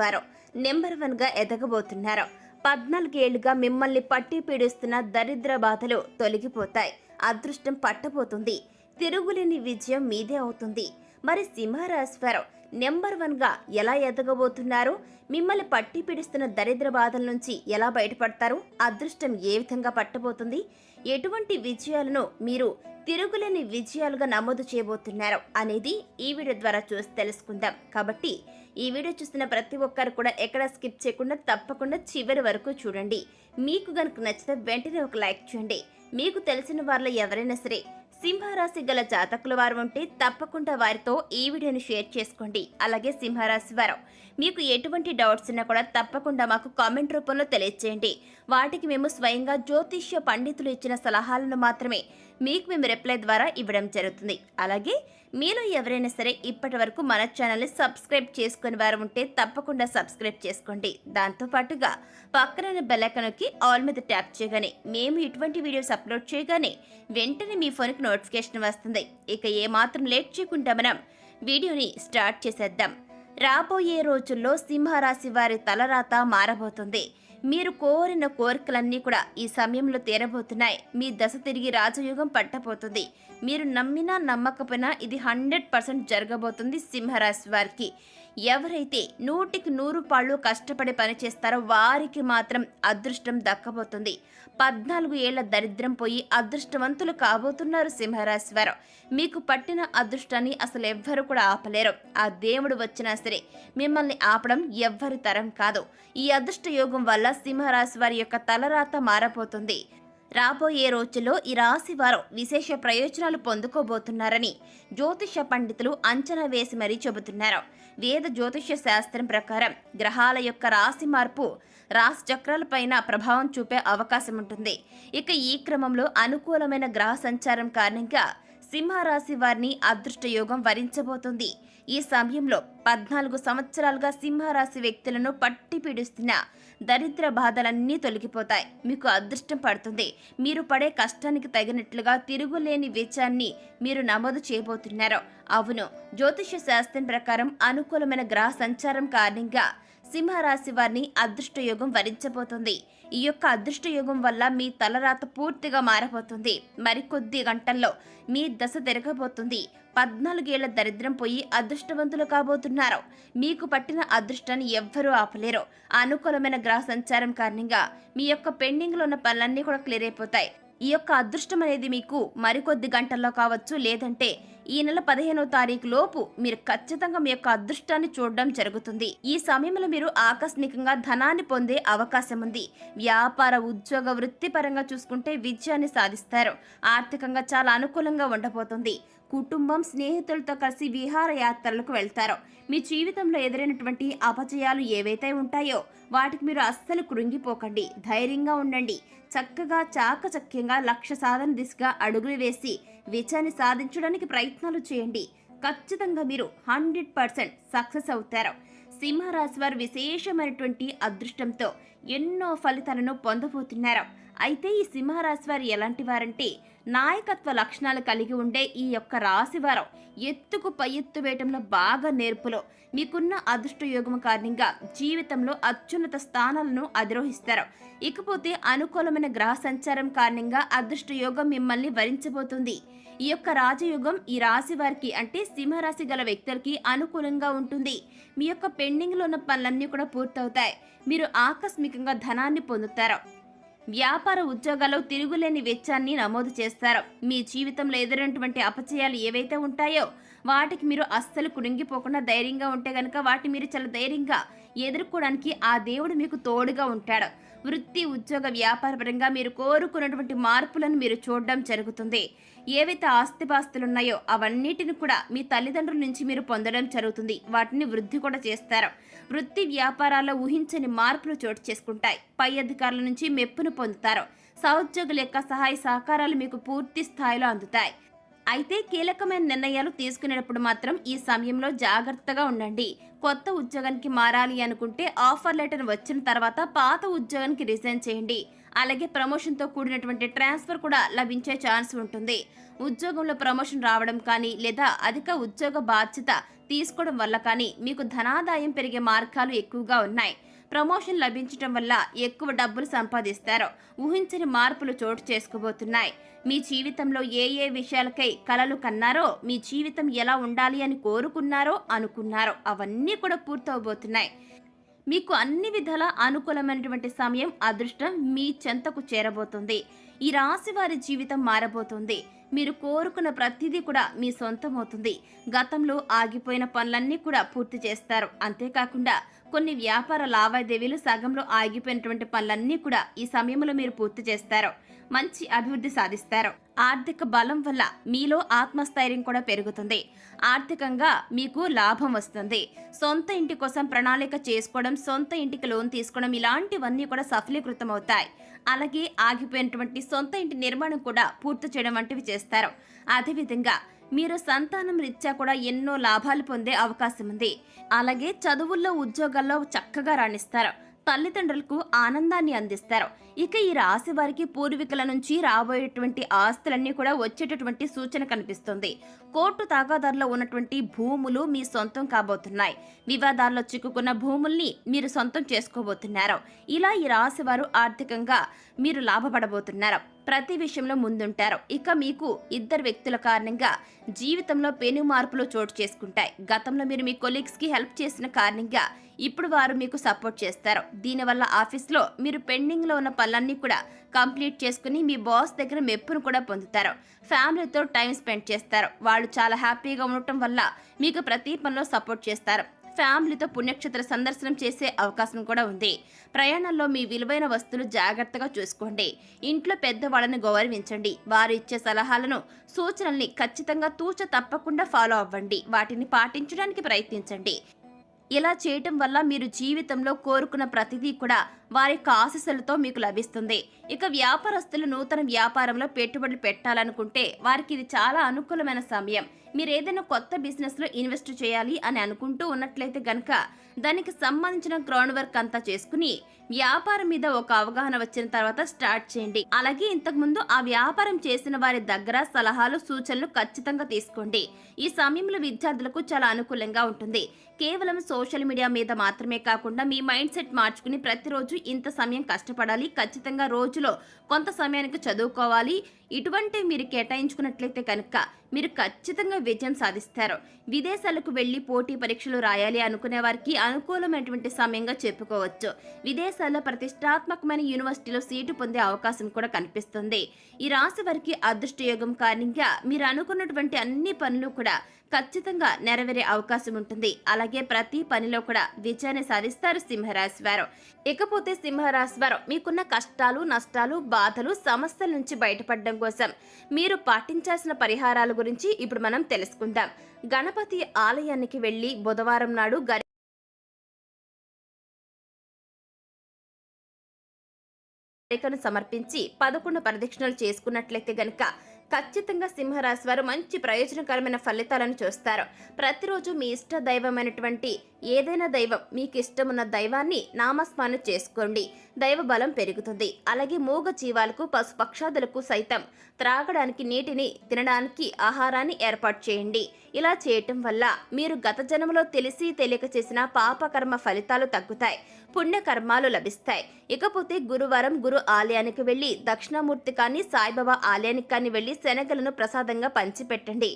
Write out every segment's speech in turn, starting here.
వారు నెంబర్ వన్గా ఎదగబోతున్నారు. పద్నాలుగేళ్ళుగా మిమ్మల్ని పట్టి పీడిస్తున్న దరిద్ర బాధలు తొలగిపోతాయి. అదృష్టం పట్టబోతుంది. తిరుగులేని విజయం మీదే అవుతుంది. మరి సింహరాశి వారు నెంబర్ వన్గా ఎలా ఎదగబోతున్నారు? మిమ్మల్ని పట్టి పీడిస్తున్న దరిద్ర బాధల నుంచి ఎలా బయటపడతారు? అదృష్టం ఏ విధంగా పట్టబోతుంది? ఎటువంటి విజయాలను మీరు తిరుగులేని విజయాలుగా నమోదు చేయబోతున్నారు అనేది ఈ వీడియో ద్వారా చూసి తెలుసుకుందాం. కాబట్టి ఈ వీడియో చూస్తున్న ప్రతి ఒక్కరు కూడా ఎక్కడ స్కిప్ చేయకుండా తప్పకుండా చివరి వరకు చూడండి. మీకు కనుక నచ్చితే వెంటనే ఒక లైక్ చేయండి. మీకు తెలిసిన వారిలో ఎవరైనా సరే సింహరాశి గల జాతకుల వారు ఉంటే తప్పకుండా వారితో ఈ వీడియోని షేర్ చేసుకోండి. అలాగే సింహరాశి వారు మీకు ఎటువంటి డౌట్స్ ఉన్నా కూడా తప్పకుండా మాకు కామెంట్ రూపంలో తెలియజేయండి వాటికి మేము స్వయంగా జ్యోతిష్య పండితులు ఇచ్చిన సలహాలను మాత్రమే మీకు మేము రిప్లై ద్వారా ఇవ్వడం జరుగుతుంది. అలాగే మీలో ఎవరైనా సరే ఇప్పటి వరకు మన ఛానల్ని సబ్స్క్రైబ్ చేసుకుని వారు ఉంటే తప్పకుండా సబ్స్క్రైబ్ చేసుకోండి. దాంతో పాటుగా పక్కన బెల్లైకన్కి ఆల్ మీద ట్యాప్ చేయగానే మేము ఇటువంటి వీడియోస్ అప్లోడ్ చేయగానే వెంటనే మీ ఫోన్కి నోటిఫికేషన్ వస్తుంది. ఇక ఏమాత్రం లేట్ చేయకుండా మనం వీడియోని స్టార్ట్ చేసేద్దాం. రాబోయే రోజుల్లో సింహరాశి వారి తలరాత మారబోతుంది. మీరు కోరిన కోరికలన్నీ కూడా ఈ సమయంలో తీరబోతున్నాయి. మీ దశ తిరిగి రాజయోగం పట్టబోతుంది. మీరు నమ్మినా నమ్మకపోయినా ఇది హండ్రెడ్ పర్సెంట్ జరగబోతుంది సింహరాశి వారికి. ఎవరైతే నూటికి నూరు పాళ్ళు కష్టపడి పనిచేస్తారో వారికి మాత్రం అదృష్టం దక్కబోతుంది. పద్నాలుగు ఏళ్ళ దరిద్రం పోయి అదృష్టవంతులు కాబోతున్నారు సింహరాశి వారు మీకు పట్టిన అదృష్టాన్ని అసలు ఎవ్వరు కూడా ఆపలేరు. ఆ దేవుడు వచ్చినా సరే మిమ్మల్ని ఆపడం ఎవ్వరి తరం కాదు. ఈ అదృష్ట యోగం వల్ల సింహరాశి వారి యొక్క తలరాత మారపోతుంది రాబోయే రోజుల్లో ఈ రాశి వారు విశేష ప్రయోజనాలు పొందుకోబోతున్నారని జ్యోతిష పండితులు అంచనా వేసి మరీ చెబుతున్నారు. వేద జ్యోతిష శాస్త్రం ప్రకారం గ్రహాల యొక్క రాశి మార్పు రాశి చక్రాలపైన ప్రభావం చూపే అవకాశం ఉంటుంది. ఇక ఈ క్రమంలో అనుకూలమైన గ్రహ సంచారం కారణంగా సింహరాశి వారిని అదృష్ట యోగం వరించబోతుంది. ఈ సమయంలో పద్నాలుగు సంవత్సరాలుగా సింహరాశి వ్యక్తులను పట్టి పీడిస్తున్న దరిద్ర బాధలన్నీ తొలగిపోతాయి. మీకు అదృష్టం పడుతుంది. మీరు పడే కష్టానికి తగినట్లుగా తిరుగులేని విజయాన్ని మీరు నమోదు చేయబోతున్నారు. అవును జ్యోతిష శాస్త్రం ప్రకారం అనుకూలమైన గ్రహ సంచారం కారణంగా సింహరాశి వారిని అదృష్టయోగం వరించబోతుంది. ఈ యొక్క అదృష్టయోగం వల్ల మీ తలరాత పూర్తిగా మారబోతుంది. మరికొద్ది గంటల్లో మీ దశ తిరగబోతుంది. పద్నాలుగేళ్ళ దరిద్రం పోయి అదృష్టవంతులు కాబోతున్నారు. మీకు పట్టిన అదృష్టాన్ని ఎవ్వరూ ఆపలేరు. అనుకూలమైన గ్రహ సంచారం కారణంగా మీ యొక్క పెండింగ్లో ఉన్న పనులన్నీ కూడా క్లియర్ అయిపోతాయి. ఈ యొక్క అదృష్టం అనేది మీకు మరికొద్ది గంటల్లో కావచ్చు లేదంటే ఈ నెల పదిహేనో తారీఖు లోపు మీరు ఖచ్చితంగా మీ యొక్క అదృష్టాన్ని చూడడం జరుగుతుంది. ఈ సమయంలో మీరు ఆకస్మికంగా ధనాన్ని పొందే అవకాశం ఉంది. వ్యాపార ఉద్యోగ వృత్తిపరంగా చూసుకుంటే విజయాన్ని సాధిస్తారు. ఆర్థికంగా చాలా అనుకూలంగా ఉండబోతుంది. కుటుంబం స్నేహితులతో కలిసి విహారయాత్రలకు వెళ్తారు. మీ జీవితంలో ఎదురైనటువంటి అపజయాలు ఏవైతే ఉంటాయో వాటికి మీరు అస్సలు కృంగిపోకండి. ధైర్యంగా ఉండండి. చక్కగా చాకచక్యంగా లక్ష్య సాధన దిశగా అడుగులు వేసి విజయాన్ని సాధించడానికి ప్రయత్నాలు చేయండి. ఖచ్చితంగా మీరు హండ్రెడ్ పర్సెంట్ సక్సెస్ అవుతారు. సింహరాశి వారు విశేషమైనటువంటి అదృష్టంతో ఎన్నో ఫలితాలను పొందబోతున్నారు. అయితే ఈ సింహరాశి వారు ఎలాంటి వారంటే నాయకత్వ లక్షణాలు కలిగి ఉండే ఈ యొక్క రాశివారం ఎత్తుకు పై ఎత్తు వేయటంలో బాగా నేర్పులో. మీకున్న అదృష్ట యోగం కారణంగా జీవితంలో అత్యున్నత స్థానాలను అధిరోహిస్తారు. ఇకపోతే అనుకూలమైన గ్రహ సంచారం కారణంగా అదృష్ట యోగం మిమ్మల్ని వరించబోతుంది. ఈ యొక్క రాజయోగం ఈ రాశి వారికి అంటే సింహరాశి గల వ్యక్తులకి అనుకూలంగా ఉంటుంది. మీ యొక్క పెండింగ్లో ఉన్న పనులన్నీ కూడా పూర్తవుతాయి. మీరు ఆకస్మికంగా ధనాన్ని పొందుతారు. వ్యాపార ఉద్యోగాల్లో తిరుగులేని వెచ్చాన్ని నమోదు చేస్తారు. మీ జీవితంలో ఎదురైనటువంటి అపచయాలు ఏవైతే ఉంటాయో వాటికి మీరు అస్సలు కుడింగిపోకుండా ధైర్యంగా ఉంటే గనక వాటి మీరు చాలా ధైర్యంగా ఎదుర్కోవడానికి ఆ దేవుడు మీకు తోడుగా ఉంటాడు. వృత్తి ఉద్యోగ వ్యాపారపరంగా మీరు కోరుకున్నటువంటి మార్పులను మీరు చూడడం జరుగుతుంది. ఏవైతే ఆస్తిపాస్తులు ఉన్నాయో అవన్నిటిని కూడా మీ తల్లిదండ్రుల నుంచి మీరు పొందడం జరుగుతుంది. వాటిని వృద్ధి కూడా చేస్తారు. వృత్తి వ్యాపారాల్లో ఊహించని మార్పులు చోటు చేసుకుంటాయి. పై అధికారుల నుంచి మెప్పును పొందుతారు. సహోద్యోగుల యొక్క సహాయ సహకారాలు మీకు పూర్తి స్థాయిలో అందుతాయి. అయితే కీలకమైన నిర్ణయాలు తీసుకునేటప్పుడు మాత్రం ఈ సమయంలో జాగ్రత్తగా ఉండండి. కొత్త ఉద్యోగానికి మారాలి అనుకుంటే ఆఫర్ లెటర్ వచ్చిన తర్వాత పాత ఉద్యోగానికి రిజైన్ చేయండి. అలాగే ప్రమోషన్తో కూడినటువంటి ట్రాన్స్ఫర్ కూడా లభించే ఛాన్స్ ఉంటుంది. ఉద్యోగంలో ప్రమోషన్ రావడం కానీ లేదా అధిక ఉద్యోగ బాధ్యత తీసుకోవడం వల్ల కానీ మీకు ధనాదాయం పెరిగే మార్గాలు ఎక్కువగా ఉన్నాయి. ప్రమోషన్ లభించడం వల్ల ఎక్కువ డబ్బులు సంపాదిస్తారు. ఊహించని మార్పులు చోటు చేసుకోబోతున్నాయి. మీ జీవితంలో ఏ ఏ విషయాలకై కలలు కన్నారో మీ జీవితం ఎలా ఉండాలి అని కోరుకున్నారో అనుకున్నారో అవన్నీ కూడా పూర్తవబోతున్నాయి. మీకు అన్ని విధాల అనుకూలమైనటువంటి సమయం అదృష్టం మీ చెంతకు చేరబోతుంది. ఈ రాశి వారి జీవితం మారబోతుంది. మీరు కోరుకున్న ప్రతిదీ కూడా మీ సొంతమవుతుంది. గతంలో ఆగిపోయిన పనులన్నీ కూడా పూర్తి చేస్తారు. అంతేకాకుండా కొన్ని వ్యాపార లావాదేవీలు సగంలో ఆగిపోయినటువంటి పనులన్నీ కూడా ఈ సమయంలో మీరు పూర్తి చేస్తారు. మంచి అభివృద్ధి సాధిస్తారు. ఆర్థిక బలం వల్ల మీలో ఆత్మస్థైర్యం కూడా పెరుగుతుంది. ఆర్థికంగా మీకు లాభం వస్తుంది. సొంత ఇంటి కోసం ప్రణాళిక చేసుకోవడం సొంత ఇంటికి లోన్ తీసుకోవడం ఇలాంటివన్నీ కూడా సఫలీకృతం అవుతాయి అలాగే ఆగిపోయినటువంటి సొంత ఇంటి నిర్మాణం కూడా పూర్తి చేయడం వంటివి చేస్తారు. అదేవిధంగా మీరు సంతానం రీత్యా కూడా ఎన్నో లాభాలు పొందే అవకాశం ఉంది. అలాగే చదువుల్లో ఉద్యోగాల్లో చక్కగా రాణిస్తారు. తల్లిదండ్రులకు ఆనందాన్ని అందిస్తారు. ఇక ఈ రాశి వారికి పూర్వీకుల నుంచి రాబోయేటువంటి ఆస్తులన్నీ కూడా వచ్చేటటువంటి సూచన కనిపిస్తుంది. కోర్టు తాగాదారులో ఉన్నటువంటి భూములు మీ సొంతం కాబోతున్నాయి. వివాదాల్లో చిక్కుకున్న భూముల్ని మీరు సొంతం చేసుకోబోతున్నారు. ఇలా ఈ రాశి వారు ఆర్థికంగా మీరు లాభపడబోతున్నారు. ప్రతి విషయంలో ముందుంటారు. ఇక మీకు ఇద్దరు వ్యక్తుల కారణంగా జీవితంలో పెను మార్పులు చోటు చేసుకుంటాయి. గతంలో మీరు మీ కొలీగ్స్కి హెల్ప్ చేసిన కారణంగా ఇప్పుడు వారు మీకు సపోర్ట్ చేస్తారు. దీనివల్ల ఆఫీస్లో మీరు పెండింగ్లో ఉన్న పనులన్నీ కూడా కంప్లీట్ చేసుకుని మీ బాస్ దగ్గర మెప్పును కూడా పొందుతారు. ఫ్యామిలీతో టైం స్పెండ్ చేస్తారు. వాళ్ళు చాలా హ్యాపీగా ఉండటం వల్ల మీకు ప్రతి పనిలో సపోర్ట్ చేస్తారు. ఫ్యామిలీతో పుణ్యక్షేత్ర సందర్శనం చేసే అవకాశం కూడా ఉంది. ప్రయాణంలో మీ విలువైన వస్తువులు జాగ్రత్తగా చూసుకోండి. ఇంట్లో పెద్దవాళ్ళని గౌరవించండి. వారు ఇచ్చే సలహాలను సూచనల్ని ఖచ్చితంగా తూచ తప్పకుండా ఫాలో అవ్వండి. వాటిని పాటించడానికి ప్రయత్నించండి. ఇలా చేయటం వల్ల మీరు జీవితంలో కోరుకున్న ప్రతిదీ కూడా వారి యొక్క ఆశీస్సులతో మీకు లభిస్తుంది. ఇక వ్యాపారస్తులు నూతన వ్యాపారంలో పెట్టుబడులు పెట్టాలనుకుంటే వారికి ఇది చాలా అనుకూలమైన సమయం. మీరు ఏదైనా కొత్త బిజినెస్లో ఇన్వెస్ట్ చేయాలి అని అనుకుంటూ ఉన్నట్లయితే గనక దానికి సంబంధించిన గ్రౌండ్ వర్క్ అంతా చేసుకుని వ్యాపారం మీద ఒక అవగాహన వచ్చిన తర్వాత స్టార్ట్ చేయండి. అలాగే ఇంతకుముందు ఆ వ్యాపారం చేసిన వారి దగ్గర సలహాలు సూచనలు ఖచ్చితంగా తీసుకోండి. ఈ సమయంలో విద్యార్థులకు చాలా అనుకూలంగా ఉంటుంది. కేవలం సోషల్ మీడియా మీద మాత్రమే కాకుండా మీ మైండ్ సెట్ మార్చుకుని ప్రతిరోజు ఇంత సమయం కష్టపడాలి ఖచ్చితంగా రోజులో కొంత సమయానికి చదువుకోవాలి. ఇటువంటి మీరు కేటాయించుకున్నట్లయితే కనుక మీరు ఖచ్చితంగా విజయం సాధిస్తారు. విదేశాలకు వెళ్ళి పోటీ పరీక్షలు రాయాలి అనుకునే వారికి అనుకూలమైనటువంటి సమయంగా చెప్పుకోవచ్చు. విదేశాల్లో ప్రతిష్టాత్మకమైన యూనివర్సిటీలో సీటు పొందే అవకాశం కూడా కనిపిస్తుంది. ఈ రాశి వారికి అదృష్టయోగం కారణంగా మీరు అనుకున్నటువంటి అన్ని పనులు కూడా ఖచ్చితంగా నెరవేరే అవకాశం ఉంటుంది. అలాగే ప్రతి పనిలో కూడా విజయాన్ని సాధిస్తారు సింహరాశి వారు ఇకపోతే సింహరాశి వారు మీకున్న కష్టాలు నష్టాలు బాధలు సమస్యల నుంచి బయటపడడం కోసం మీరు పాటించాల్సిన పరిహారాల గురించి ఇప్పుడు మనం తెలుసుకుందాం. గణపతి ఆలయానికి వెళ్ళి బుధవారం నాడు గరికను సమర్పించి పదకొండు ప్రదక్షిణలు చేసుకున్నట్లయితే గనక ఖచ్చితంగా సింహరాశి వారు మంచి ప్రయోజనకరమైన ఫలితాలను చూస్తారు. ప్రతిరోజు మీ ఇష్ట దైవమైనటువంటి ఏదైనా దైవం మీకు ఇష్టమున్న దైవాన్ని నామస్మరణ చేసుకోండి. దైవ బలం పెరుగుతుంది. అలాగే మూగ జీవాలకు పశుపక్షాదులకు సైతం త్రాగడానికి నీటిని తినడానికి ఆహారాన్ని ఏర్పాటు చేయండి. ఇలా చేయటం వల్ల మీరు గత జన్మలో తెలిసి తెలియక చేసిన పాపకర్మ ఫలితాలు తగ్గుతాయి పుణ్యకర్మాలు లభిస్తాయి. ఇకపోతే గురువారం గురు ఆలయానికి వెళ్ళి దక్షిణామూర్తి కానీ సాయిబాబా ఆలయానికి కానీ వెళ్ళి శనగలను ప్రసాదంగా పంచిపెట్టండి.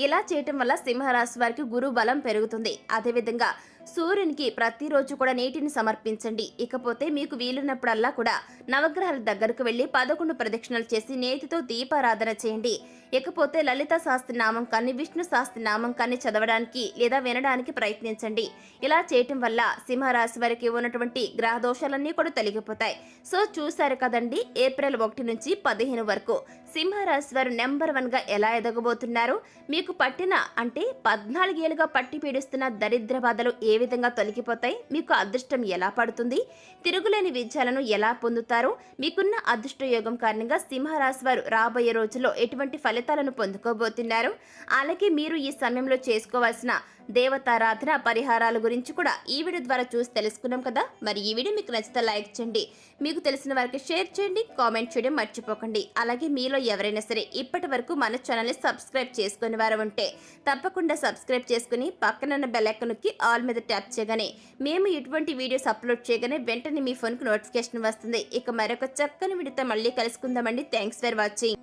ఇలా చేయటం వల్ల సింహరాశి వారికి గురు బలం పెరుగుతుంది. అదేవిధంగా సూర్యునికి ప్రతిరోజు కూడా నీటిని సమర్పించండి. ఇకపోతే మీకు వీలున్నప్పుడల్లా కూడా నవగ్రహాల దగ్గరకు వెళ్ళి పదకొండు ప్రదక్షిణలు చేసి నేతితో దీపారాధన చేయండి. ఇకపోతే లలిత శాస్త్రి నామం కానీ విష్ణు శాస్త్రి నామం కానీ చదవడానికి లేదా వినడానికి ప్రయత్నించండి. ఇలా చేయటం వల్ల సింహరాశి వారికి ఉన్నటువంటి గ్రహ దోషాలన్నీ కూడా తొలగిపోతాయి. సో చూశారు కదండి ఏప్రిల్ ఒకటి నుంచి పదిహేను వరకు సింహరాశి వారు నెంబర్ వన్గా ఎలా ఎదగబోతున్నారు? మీకు పట్టిన అంటే పద్నాలుగేళ్ళుగా పట్టి పీడిస్తున్న దరిద్ర బాధలు ఏ విధంగా తొలగిపోతాయి మీకు అదృష్టం ఎలా పడుతుంది తిరుగులేని విజయాలను ఎలా పొందుతారు మీకున్న అదృష్ట యోగం కారణంగా సింహరాశి వారు రాబోయే రోజుల్లో ఎటువంటి ఫలితాలను పొందుకోబోతున్నారు అలాగే మీరు ఈ సమయంలో చేసుకోవాల్సిన దేవతారాధన పరిహారాల గురించి కూడా ఈ వీడియో ద్వారా చూసి తెలుసుకున్నాం కదా. మరి ఈ వీడియో మీకు నచ్చితే లైక్ చేయండి. మీకు తెలిసిన వారికి షేర్ చేయండి కామెంట్ చేయడం మర్చిపోకండి. అలాగే మీలో ఎవరైనా సరే ఇప్పటి వరకు మన ఛానల్ని సబ్స్క్రైబ్ చేసుకుని వారు ఉంటే తప్పకుండా సబ్స్క్రైబ్ చేసుకుని పక్కనున్న బెల్ ఆల్ మీద ట్యాప్ చేయగానే మేము ఇటువంటి వీడియోస్ అప్లోడ్ చేయగానే వెంటనే మీ ఫోన్కి నోటిఫికేషన్ వస్తుంది. ఇక మరొక చక్కని వీడియోతో మళ్ళీ కలుసుకుందామండి. Thanks for watching.